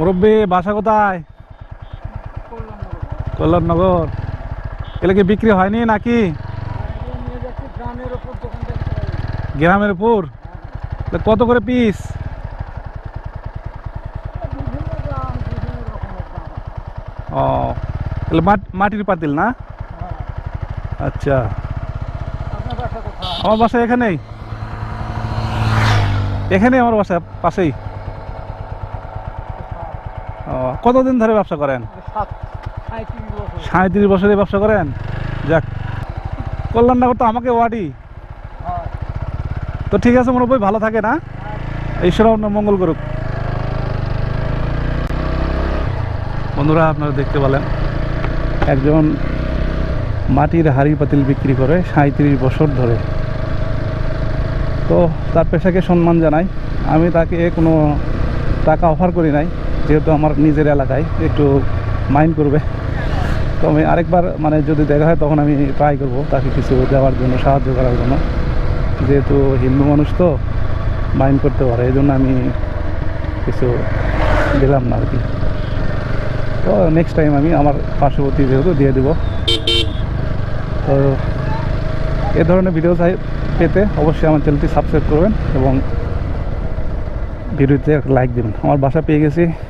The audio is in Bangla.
মুরব্বী, বাসা কোথায়? কল্যাণনগর। এগুলো কি বিক্রি হয়নি নাকি? গ্রামের উপর। কত করে পিস ও, তাহলে মাটির পাতিল না। আচ্ছা। আমার বাসা এখানেই। এখানেই আমার বাসা পাশেই। কতদিন ধরে ব্যবসা করেন? সাত সাঁত্রিশ বছরে ব্যবসা করেন? যাক কল্যাণনগর তো আমাকে হ্যাঁ তো ঠিক আছে মনে ভালো থাকে না ঈশ্বর আপনার মঙ্গল করুক। বন্ধুরা, আপনারা দেখতে পেলেন, একজন মাটির হাড়ি পাতিল বিক্রি করে সাঁত্রিশ বছর ধরে। তো তার পেশাকে সম্মান জানাই। আমি তাকে কোনো টাকা অফার করি নাই। যেহেতু আমার নিজের এলাকায় একটু মাইন্ড করবে, তো আমি আরেকবার মানে যদি দেখা হয় তখন আমি ট্রাই করব তাকে কিছু দেওয়ার জন্য, সাহায্য করার জন্য। যেহেতু হিন্দু মানুষ তো মাইন্ড করতে পারে, এই জন্য আমি কিছু দিলাম না আর কি তো নেক্সট টাইম আমি আমার পার্শ্ববর্তী যেহেতু দিয়ে দেবো। তো এ ধরনের ভিডিও চাই পেতে অবশ্যই আমার চ্যানেলটি সাবস্ক্রাইব করবেন এবং ভিডিওতে লাইক দেবেন। আমার বাসা পেয়ে গেছি